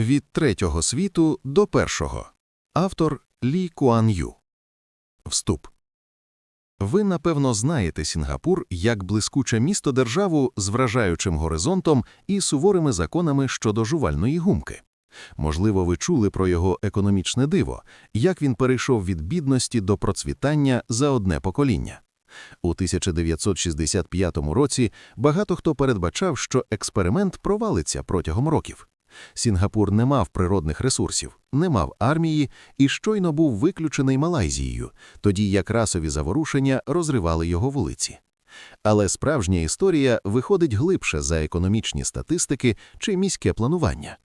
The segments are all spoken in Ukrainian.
Від третього світу до першого. Автор Лі Куан Ю. Вступ. Ви, напевно, знаєте Сінгапур як блискуче місто-державу з вражаючим горизонтом і суворими законами щодо жувальної гумки. Можливо, ви чули про його економічне диво, як він перейшов від бідності до процвітання за одне покоління. У 1965 році багато хто передбачав, що експеримент провалиться протягом років. Сінгапур не мав природних ресурсів, не мав армії і щойно був виключений Малайзією, тоді як расові заворушення розривали його вулиці. Але справжня історія виходить глибше за економічні статистики чи міське планування.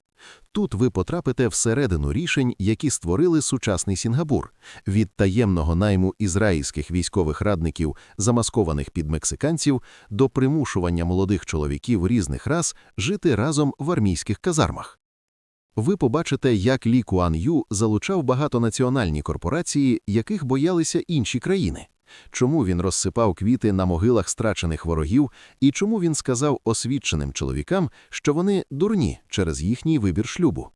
Тут ви потрапите всередину рішень, які створили сучасний Сінгапур, від таємного найму ізраїльських військових радників, замаскованих під мексиканців, до примушування молодих чоловіків різних рас жити разом в армійських казармах. Ви побачите, як Лі Куан Ю залучав багатонаціональні корпорації, яких боялися інші країни. Чому він розсипав квіти на могилах страчених ворогів, і чому він сказав освіченим чоловікам, що вони дурні через їхній вибір шлюбу?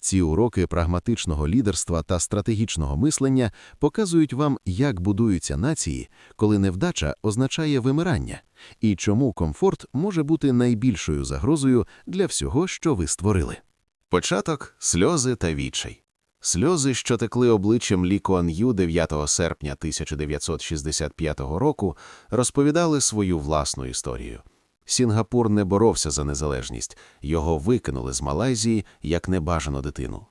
Ці уроки прагматичного лідерства та стратегічного мислення показують вам, як будуються нації, коли невдача означає вимирання, і чому комфорт може бути найбільшою загрозою для всього, що ви створили. Початок сльози та відчай. Сльози, що текли обличчям Лі Куан Ю 9 серпня 1965 року, розповідали свою власну історію. Сінгапур не боровся за незалежність, його викинули з Малайзії як небажану дитину.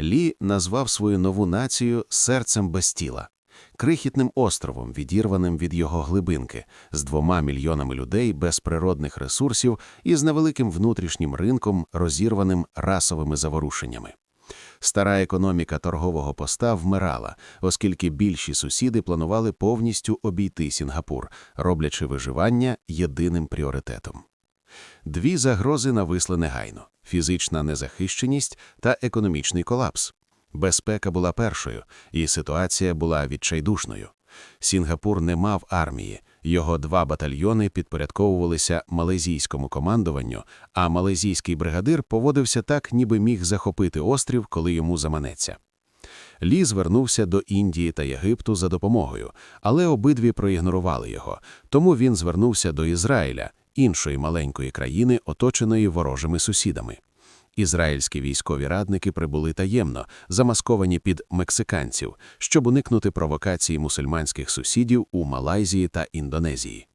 Лі назвав свою нову націю серцем без тіла, крихітним островом, відірваним від його глибинки, з двома мільйонами людей без природних ресурсів і з невеликим внутрішнім ринком, розірваним расовими заворушеннями. Стара економіка торгового поста вмирала, оскільки більші сусіди планували повністю обійти Сінгапур, роблячи виживання єдиним пріоритетом. Дві загрози нависли негайно фізична незахищеність та економічний колапс. Безпека була першою, і ситуація була відчайдушною. Сінгапур не мав армії, його два батальйони підпорядковувалися малайзійському командуванню, а малайзійський бригадир поводився так, ніби міг захопити острів, коли йому заманеться. Лі звернувся до Індії та Єгипту за допомогою, але обидві проігнорували його, тому він звернувся до Ізраїля, іншої маленької країни, оточеної ворожими сусідами. Ізраїльські військові радники прибули таємно, замасковані під мексиканців, щоб уникнути провокації мусульманських сусідів у Малайзії та Індонезії.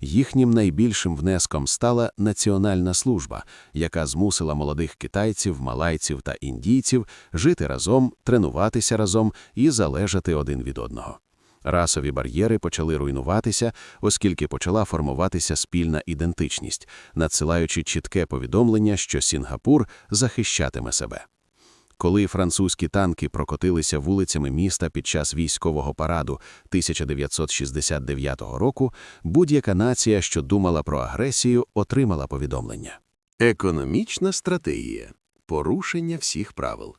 Їхнім найбільшим внеском стала національна служба, яка змусила молодих китайців, малайців та індійців жити разом, тренуватися разом і залежати один від одного. Расові бар'єри почали руйнуватися, оскільки почала формуватися спільна ідентичність, надсилаючи чітке повідомлення, що Сінгапур захищатиме себе. Коли французькі танки прокотилися вулицями міста під час військового параду 1969 року, будь-яка нація, що думала про агресію, отримала повідомлення. Економічна стратегія порушення всіх правил.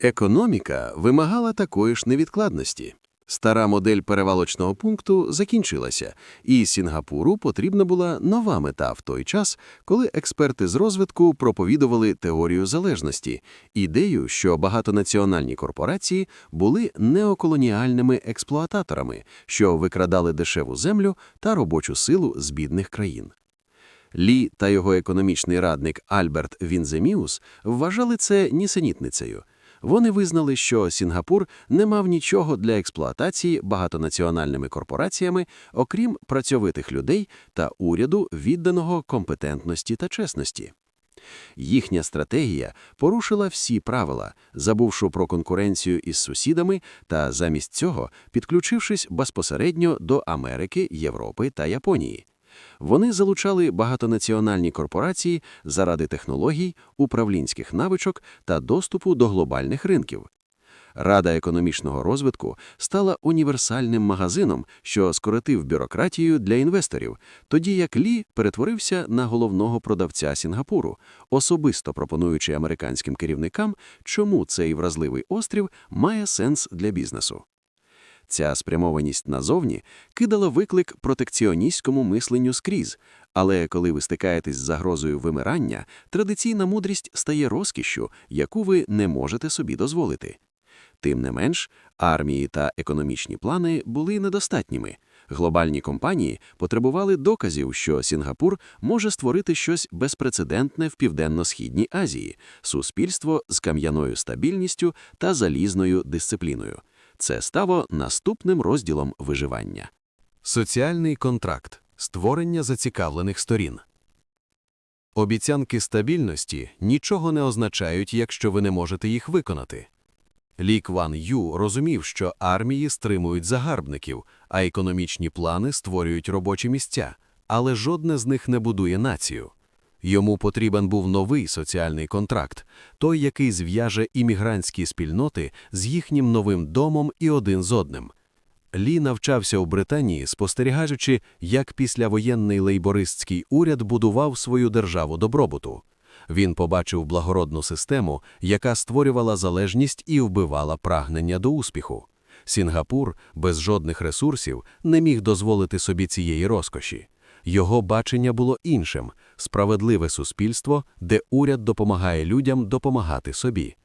Економіка вимагала такої ж невідкладності. Стара модель перевалочного пункту закінчилася, і Сінгапуру потрібна була нова мета в той час, коли експерти з розвитку проповідували теорію залежності, ідею, що багатонаціональні корпорації були неоколоніальними експлуататорами, що викрадали дешеву землю та робочу силу з бідних країн. Лі та його економічний радник Альберт Вінземіус вважали це нісенітницею. Вони визнали, що Сінгапур не мав нічого для експлуатації багатонаціональними корпораціями, окрім працьовитих людей та уряду, відданого компетентності та чесності. Їхня стратегія порушила всі правила, забувши про конкуренцію із сусідами та замість цього підключившись безпосередньо до Америки, Європи та Японії. Вони залучали багатонаціональні корпорації заради технологій, управлінських навичок та доступу до глобальних ринків. Рада економічного розвитку стала універсальним магазином, що скоротив бюрократію для інвесторів, тоді як Лі перетворився на головного продавця Сінгапуру, особисто пропонуючи американським керівникам, чому цей вразливий острів має сенс для бізнесу. Ця спрямованість назовні кидала виклик протекціоністському мисленню скрізь, але коли ви стикаєтесь з загрозою вимирання, традиційна мудрість стає розкішшю, яку ви не можете собі дозволити. Тим не менш, армії та економічні плани були недостатніми. Глобальні компанії потребували доказів, що Сінгапур може створити щось безпрецедентне в Південно-Східній Азії – суспільство з кам'яною стабільністю та залізною дисципліною. Це стало наступним розділом виживання. Соціальний контракт – створення зацікавлених сторін. Обіцянки стабільності нічого не означають, якщо ви не можете їх виконати. Лі Кван Ю розумів, що армії стримують загарбників, а економічні плани створюють робочі місця, але жодне з них не будує націю. Йому потрібен був новий соціальний контракт, той, який зв'яже іммігрантські спільноти з їхнім новим домом і один з одним. Лі навчався у Британії, спостерігаючи, як післявоєнний лейбористський уряд будував свою державу добробуту. Він побачив благородну систему, яка створювала залежність і вбивала прагнення до успіху. Сінгапур без жодних ресурсів не міг дозволити собі цієї розкоші. Його бачення було іншим справедливе суспільство, де уряд допомагає людям допомагати собі.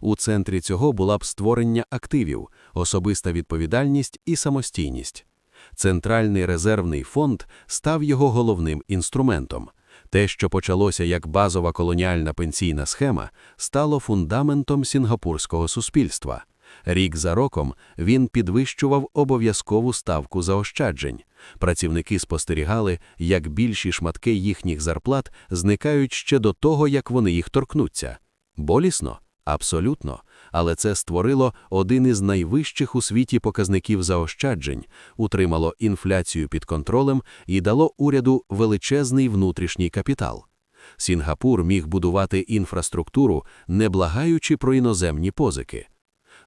У центрі цього була б створення активів, особиста відповідальність і самостійність. Центральний резервний фонд став його головним інструментом. Те, що почалося як базова колоніальна пенсійна схема, стало фундаментом сінгапурського суспільства. Рік за роком він підвищував обов'язкову ставку заощаджень. Працівники спостерігали, як більші шматки їхніх зарплат зникають ще до того, як вони їх торкнуться. Болісно? Абсолютно. Але це створило один із найвищих у світі показників заощаджень, утримало інфляцію під контролем і дало уряду величезний внутрішній капітал. Сінгапур міг будувати інфраструктуру, не благаючи про іноземні позики.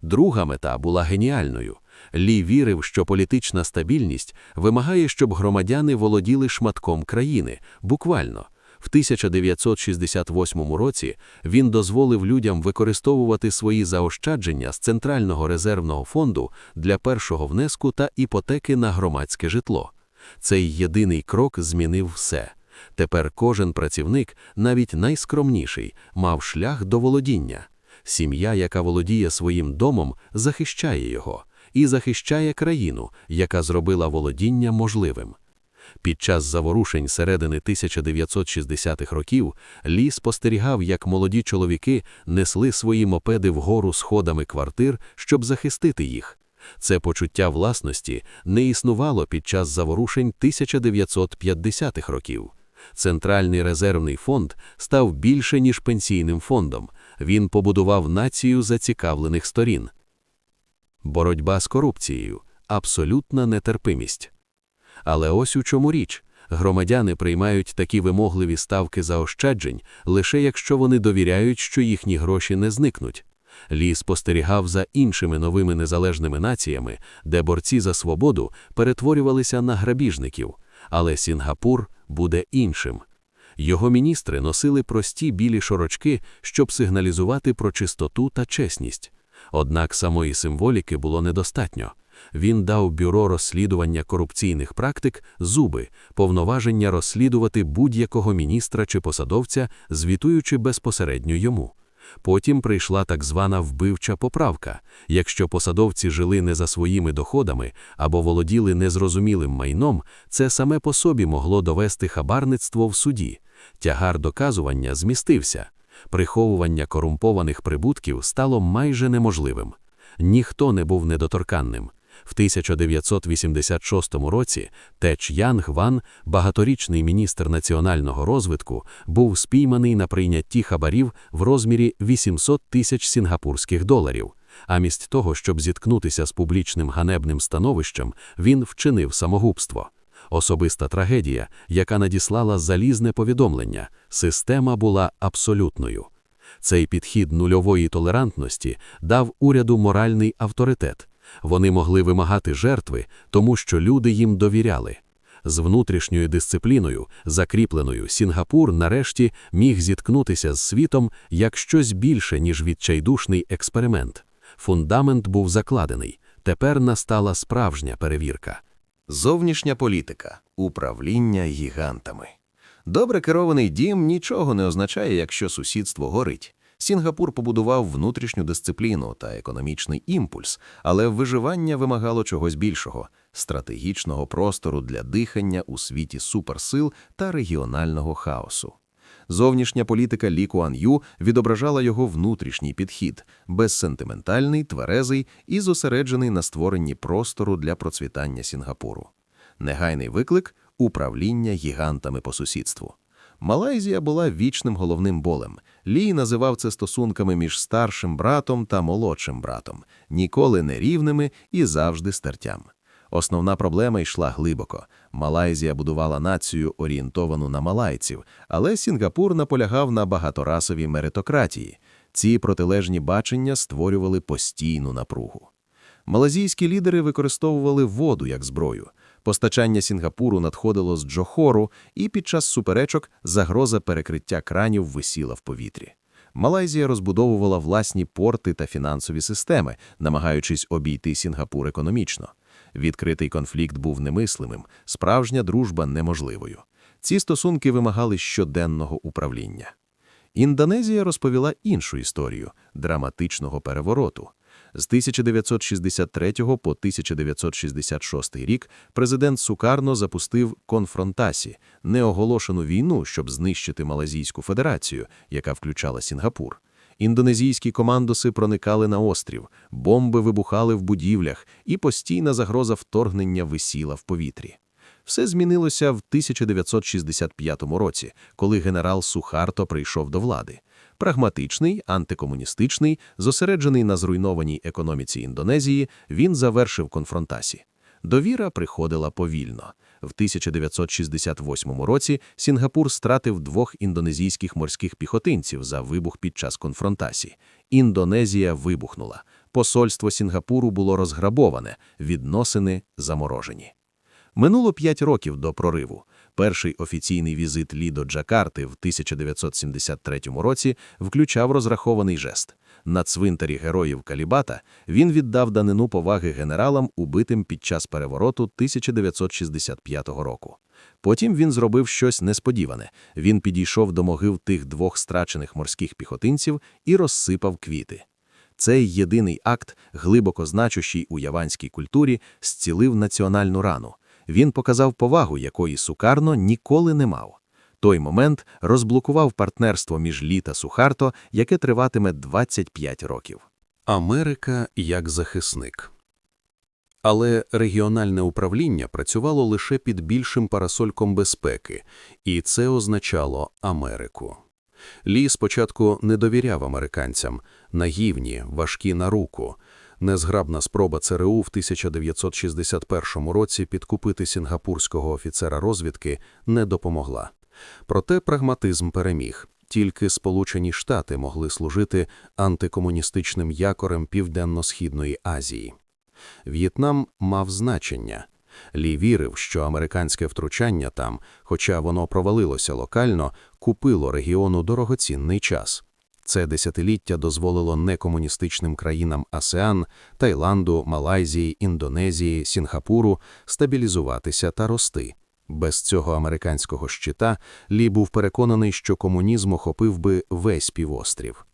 Друга мета була геніальною. Лі вірив, що політична стабільність вимагає, щоб громадяни володіли шматком країни, буквально. В 1968 році він дозволив людям використовувати свої заощадження з Центрального резервного фонду для першого внеску та іпотеки на громадське житло. Цей єдиний крок змінив все. Тепер кожен працівник, навіть найскромніший, мав шлях до володіння. Сім'я, яка володіє своїм домом, захищає його і захищає країну, яка зробила володіння можливим. Під час заворушень середини 1960-х років Лі спостерігав, як молоді чоловіки несли свої мопеди вгору сходами квартир, щоб захистити їх. Це почуття власності не існувало під час заворушень 1950-х років. Центральний резервний фонд став більше, ніж пенсійним фондом. Він побудував націю зацікавлених сторін. Боротьба з корупцією абсолютна нетерпимість. Але ось у чому річ. Громадяни приймають такі вимогливі ставки заощаджень, лише якщо вони довіряють, що їхні гроші не зникнуть. Лі спостерігав за іншими новими незалежними націями, де борці за свободу перетворювалися на грабіжників, але Сінгапур буде іншим. Його міністри носили прості білі шорочки, щоб сигналізувати про чистоту та чесність. Однак самої символіки було недостатньо. Він дав бюро розслідування корупційних практик зуби, повноваження розслідувати будь-якого міністра чи посадовця, звітуючи безпосередньо йому. Потім прийшла так звана вбивча поправка. Якщо посадовці жили не за своїми доходами або володіли незрозумілим майном, це саме по собі могло довести хабарництво в суді. Тягар доказування змістився. Приховування корумпованих прибутків стало майже неможливим. Ніхто не був недоторканним. В 1986 році Теч Янг Ван, багаторічний міністр національного розвитку, був спійманий на прийнятті хабарів в розмірі 800 тисяч сінгапурських доларів. А мість того, щоб зіткнутися з публічним ганебним становищем, він вчинив самогубство. Особиста трагедія, яка надіслала залізне повідомлення, система була абсолютною. Цей підхід нульової толерантності дав уряду моральний авторитет. Вони могли вимагати жертви, тому що люди їм довіряли. З внутрішньою дисципліною, закріпленою, Сінгапур нарешті міг зіткнутися з світом як щось більше, ніж відчайдушний експеримент. Фундамент був закладений. Тепер настала справжня перевірка. Зовнішня політика, управління гігантами. Добре керований дім нічого не означає, якщо сусідство горить. Сінгапур побудував внутрішню дисципліну та економічний імпульс, але виживання вимагало чогось більшого стратегічного простору для дихання у світі суперсил та регіонального хаосу. Зовнішня політика Лі Куан Ю відображала його внутрішній підхід, безсентиментальний, тверезий і зосереджений на створенні простору для процвітання Сінгапуру. Негайний виклик – управління гігантами по сусідству. Малайзія була вічним головним болем. Лі називав це стосунками між старшим братом та молодшим братом, ніколи не рівними і завжди стертям. Основна проблема йшла глибоко. Малайзія будувала націю, орієнтовану на малайців, але Сінгапур наполягав на багаторасовій меритократії. Ці протилежні бачення створювали постійну напругу. Малазійські лідери використовували воду як зброю. Постачання Сінгапуру надходило з Джохору, і під час суперечок загроза перекриття кранів висіла в повітрі. Малайзія розбудовувала власні порти та фінансові системи, намагаючись обійти Сінгапур економічно. Відкритий конфлікт був немислимим, справжня дружба неможливою. Ці стосунки вимагали щоденного управління. Індонезія розповіла іншу історію драматичного перевороту. З 1963 по 1966 рік президент Сукарно запустив конфронтасі, неоголошену війну, щоб знищити Малазійську федерацію, яка включала Сінгапур. Індонезійські командоси проникали на острів, бомби вибухали в будівлях, і постійна загроза вторгнення висіла в повітрі. Все змінилося в 1965 році, коли генерал Сухарто прийшов до влади. Прагматичний, антикомуністичний, зосереджений на зруйнованій економіці Індонезії, він завершив конфронтасі. Довіра приходила повільно. В 1968 році Сінгапур стратив двох індонезійських морських піхотинців за вибух під час конфронтасі. Індонезія вибухнула. Посольство Сінгапуру було розграбоване, відносини заморожені. Минуло п'ять років до прориву. Перший офіційний візит Лі до Джакарти в 1973 році включав розрахований жест. На цвинтарі героїв Калібата він віддав данину поваги генералам, убитим під час перевороту 1965 року. Потім він зробив щось несподіване. Він підійшов до могил тих двох страчених морських піхотинців і розсипав квіти. Цей єдиний акт, глибоко значущий у яванській культурі, зцілив національну рану. Він показав повагу, якої Сукарно ніколи не мав. Той момент розблокував партнерство між Лі та Сухарто, яке триватиме 25 років. Америка як захисник. Але регіональне управління працювало лише під більшим парасольком безпеки, і це означало Америку. Лі спочатку не довіряв американцям, наївні, важкі на руку. Незграбна спроба ЦРУ в 1961 році підкупити сінгапурського офіцера розвідки не допомогла. Проте прагматизм переміг. Тільки Сполучені Штати могли служити антикомуністичним якорем Південно-Східної Азії. В'єтнам мав значення. Лі вірив, що американське втручання там, хоча воно провалилося локально, купило регіону дорогоцінний час. Це десятиліття дозволило некомуністичним країнам АСЕАН, Таїланду, Малайзії, Індонезії, Сінгапуру стабілізуватися та рости. Без цього американського щита Лі був переконаний, що комунізм охопив би весь півострів.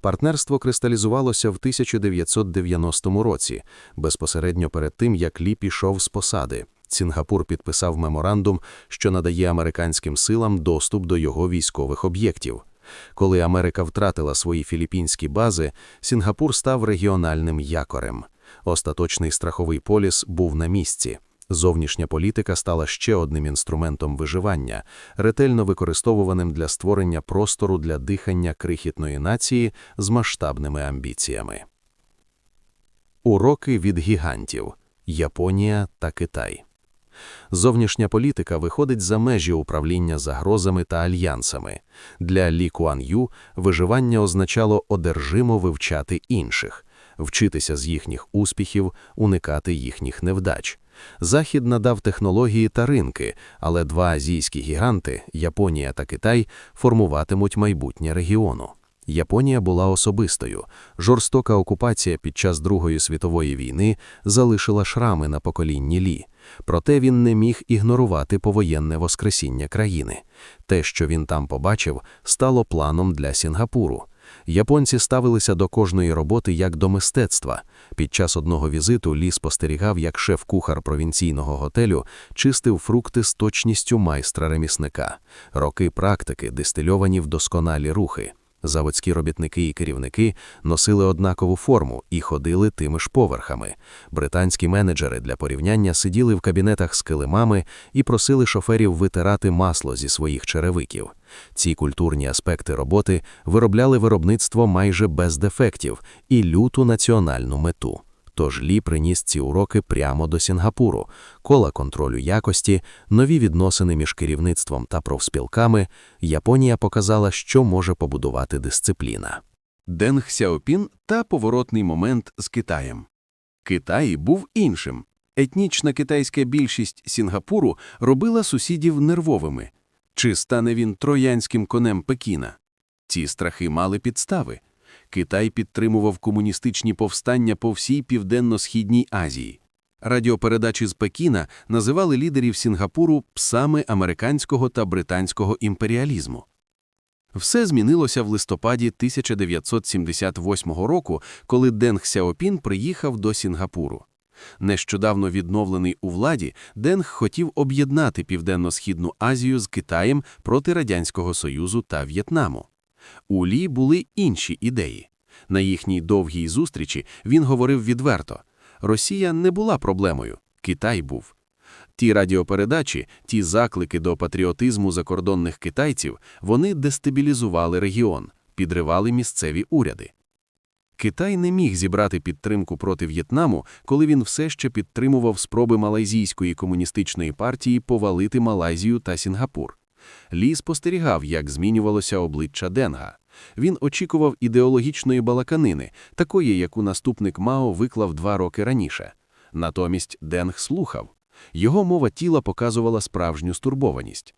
Партнерство кристалізувалося в 1990 році, безпосередньо перед тим, як Лі пішов з посади. Сінгапур підписав меморандум, що надає американським силам доступ до його військових об'єктів. Коли Америка втратила свої філіппінські бази, Сінгапур став регіональним якорем. Остаточний страховий поліс був на місці. Зовнішня політика стала ще одним інструментом виживання, ретельно використовуваним для створення простору для дихання крихітної нації з масштабними амбіціями. Уроки від гігантів Японія та Китай. Зовнішня політика виходить за межі управління загрозами та альянсами. Для Лі Куан Ю виживання означало одержимо вивчати інших, вчитися з їхніх успіхів, уникати їхніх невдач. Захід надав технології та ринки, але два азійські гіганти Японія та Китай формуватимуть майбутнє регіону. Японія була особистою. Жорстока окупація під час Другої світової війни залишила шрами на поколінні Лі. Проте він не міг ігнорувати повоєнне воскресіння країни. Те, що він там побачив, стало планом для Сінгапуру. Японці ставилися до кожної роботи як до мистецтва. Під час одного візиту Лі спостерігав, як шеф-кухар провінційного готелю чистив фрукти з точністю майстра-ремісника. Роки практики дистильовані в досконалі рухи. Заводські робітники і керівники носили однакову форму і ходили тими ж поверхами. Британські менеджери для порівняння сиділи в кабінетах з килимами і просили шоферів витирати масло зі своїх черевиків. Ці культурні аспекти роботи виробляли виробництво майже без дефектів і люту національну мету. Тож Лі приніс ці уроки прямо до Сінгапуру, кола контролю якості, нові відносини між керівництвом та профспілками. Японія показала, що може побудувати дисципліна. Денг Сяопін та поворотний момент з Китаєм. Китай був іншим. Етнічна китайська більшість Сінгапуру робила сусідів нервовими. Чи стане він троянським конем Пекіна? Ці страхи мали підстави. Китай підтримував комуністичні повстання по всій південно-східній Азії. Радіопередачі з Пекіна називали лідерів Сінгапуру псами американського та британського імперіалізму. Все змінилося в листопаді 1978 року, коли Денг Сяопін приїхав до Сінгапуру. Нещодавно відновлений у владі, Денг хотів об'єднати Південно-Східну Азію з Китаєм проти Радянського Союзу та В'єтнаму. У Лі були інші ідеї. На їхній довгій зустрічі він говорив відверто: Росія не була проблемою, Китай був. Ті радіопередачі, ті заклики до патріотизму закордонних китайців, вони дестабілізували регіон, підривали місцеві уряди. Китай не міг зібрати підтримку проти В'єтнаму, коли він все ще підтримував спроби малайзійської комуністичної партії повалити Малайзію та Сінгапур. Лі спостерігав, як змінювалося обличчя Денга. Він очікував ідеологічної балаканини, такої, яку наступник Мао виклав два роки раніше. Натомість Денг слухав. Його мова тіла показувала справжню стурбованість.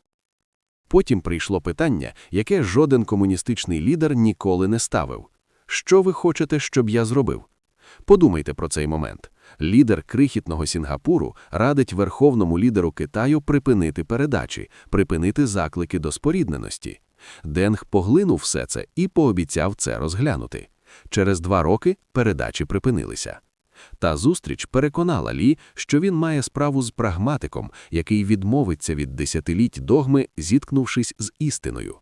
Потім прийшло питання, яке жоден комуністичний лідер ніколи не ставив. Що ви хочете, щоб я зробив? Подумайте про цей момент. Лідер крихітного Сінгапуру радить верховному лідеру Китаю припинити передачі, припинити заклики до спорідненості. Денг поглинув все це і пообіцяв це розглянути. Через два роки передачі припинилися. Та зустріч переконала Лі, що він має справу з прагматиком, який відмовиться від десятиліть догми, зіткнувшись з істиною.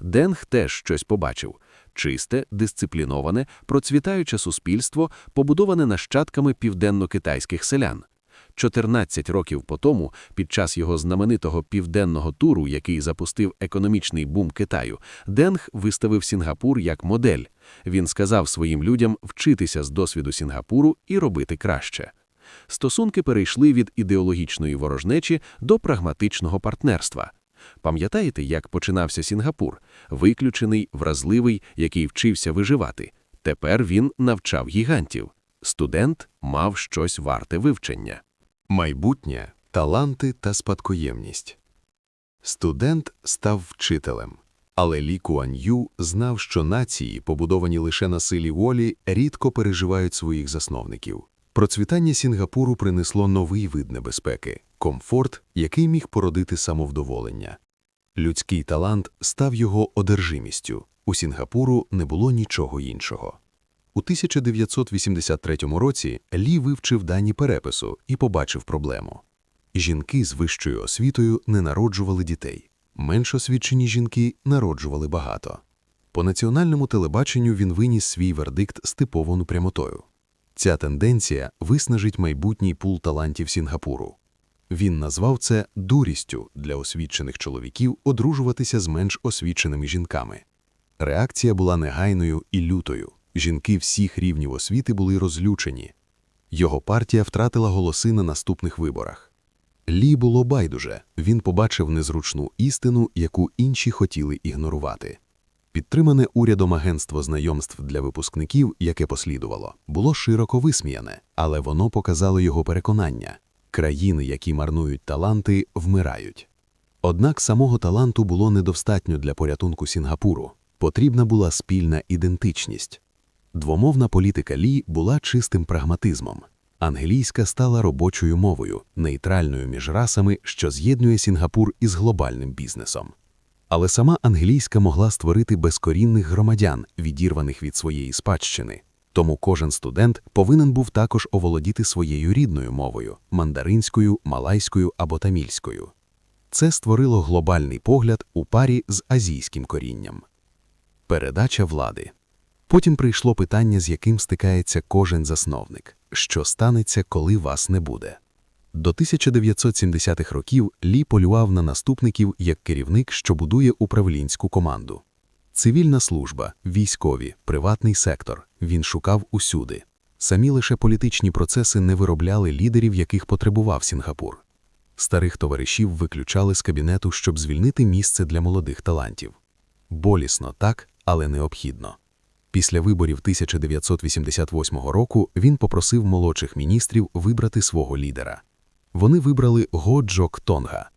Денг теж щось побачив чисте, дисципліноване, процвітаюче суспільство, побудоване нащадками південно-китайських селян. 14 років по тому, під час його знаменитого південного туру, який запустив економічний бум Китаю, Денг виставив Сінгапур як модель. Він сказав своїм людям вчитися з досвіду Сінгапуру і робити краще. Стосунки перейшли від ідеологічної ворожнечі до прагматичного партнерства. Пам'ятаєте, як починався Сінгапур? Виключений, вразливий, який вчився виживати. Тепер він навчав гігантів. Студент мав щось варте вивчення. Майбутнє, таланти та спадкоємність. Студент став вчителем. Але Лі Куан Ю знав, що нації, побудовані лише на силі волі, рідко переживають своїх засновників. Процвітання Сінгапуру принесло новий вид небезпеки – комфорт, який міг породити самовдоволення. Людський талант став його одержимістю. У Сінгапуру не було нічого іншого. У 1983 році Лі вивчив дані перепису і побачив проблему. Жінки з вищою освітою не народжували дітей. Менш освічені жінки народжували багато. По національному телебаченню він виніс свій вердикт з типованою прямотою. Ця тенденція виснажить майбутній пул талантів Сінгапуру. Він назвав це дурістю для освічених чоловіків одружуватися з менш освіченими жінками. Реакція була негайною і лютою. Жінки всіх рівнів освіти були розлючені. Його партія втратила голоси на наступних виборах. Лі було байдуже, він побачив незручну істину, яку інші хотіли ігнорувати. Підтримане урядом агентство знайомств для випускників, яке послідувало, було широко висміяне, але воно показало його переконання країни, які марнують таланти, вмирають. Однак самого таланту було недостатньо для порятунку Сінгапуру. Потрібна була спільна ідентичність. Двомовна політика Лі була чистим прагматизмом. Англійська стала робочою мовою, нейтральною між расами, що з'єднує Сінгапур із глобальним бізнесом. Але сама англійська могла створити безкорінних громадян, відірваних від своєї спадщини. Тому кожен студент повинен був також оволодіти своєю рідною мовою – мандаринською, малайською або тамільською. Це створило глобальний погляд у парі з азійським корінням. Передача влади. Потім прийшло питання, з яким стикається кожен засновник. Що станеться, коли вас не буде? До 1970-х років Лі полював на наступників як керівник, що будує управлінську команду. Цивільна служба, військові, приватний сектор – він шукав усюди. Самі лише політичні процеси не виробляли лідерів, яких потребував Сінгапур. Старих товаришів виключали з кабінету, щоб звільнити місце для молодих талантів. Болісно так, але необхідно. Після виборів 1988 року він попросив молодших міністрів вибрати свого лідера. Вони вибрали Го Джок Тонга.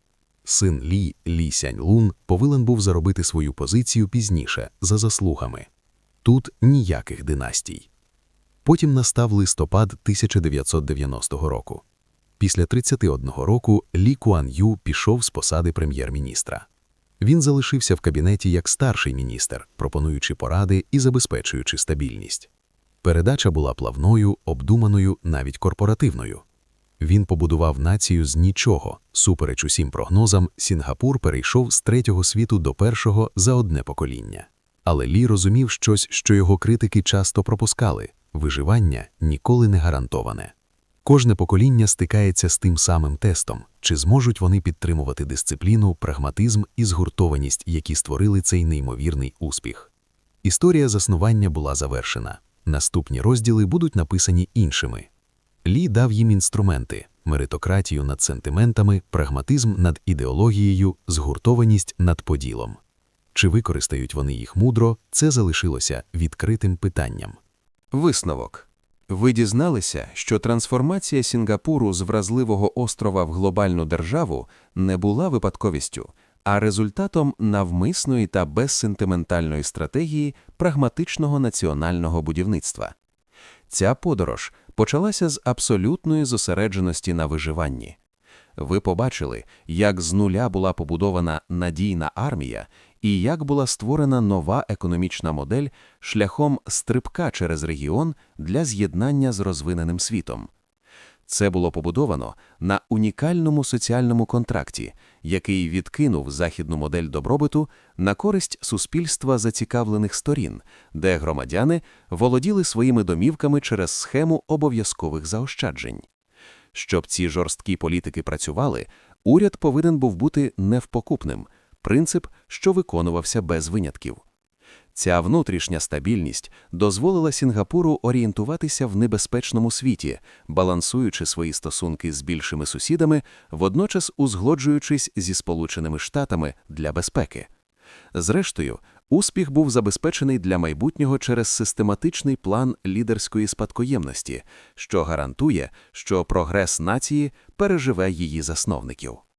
Син Лі, Лі Сянь Лун, повинен був заробити свою позицію пізніше, за заслугами. Тут ніяких династій. Потім настав листопад 1990 року. Після 31 року Лі Куан Ю пішов з посади прем'єр-міністра. Він залишився в кабінеті як старший міністр, пропонуючи поради і забезпечуючи стабільність. Передача була плавною, обдуманою, навіть корпоративною. Він побудував націю з нічого. Супереч усім прогнозам, Сінгапур перейшов з третього світу до першого за одне покоління. Але Лі розумів щось, що його критики часто пропускали – виживання ніколи не гарантоване. Кожне покоління стикається з тим самим тестом, чи зможуть вони підтримувати дисципліну, прагматизм і згуртованість, які створили цей неймовірний успіх. Історія заснування була завершена. Наступні розділи будуть написані іншими. Лі дав їм інструменти – меритократію над сентиментами, прагматизм над ідеологією, згуртованість над поділом. Чи використають вони їх мудро, це залишилося відкритим питанням. Висновок. Ви дізналися, що трансформація Сінгапуру з вразливого острова в глобальну державу не була випадковістю, а результатом навмисної та безсентиментальної стратегії прагматичного національного будівництва. Ця подорож почалася з абсолютної зосередженості на виживанні. Ви побачили, як з нуля була побудована надійна армія і як була створена нова економічна модель шляхом стрибка через регіон для з'єднання з розвиненим світом. Це було побудовано на унікальному соціальному контракті, який відкинув західну модель добробуту на користь суспільства зацікавлених сторін, де громадяни володіли своїми домівками через схему обов'язкових заощаджень. Щоб ці жорсткі політики працювали, уряд повинен був бути невпокупним – принцип, що виконувався без винятків. Ця внутрішня стабільність дозволила Сінгапуру орієнтуватися в небезпечному світі, балансуючи свої стосунки з більшими сусідами, водночас узгоджуючись зі Сполученими Штатами для безпеки. Зрештою, успіх був забезпечений для майбутнього через систематичний план лідерської спадкоємності, що гарантує, що прогрес нації переживе її засновників.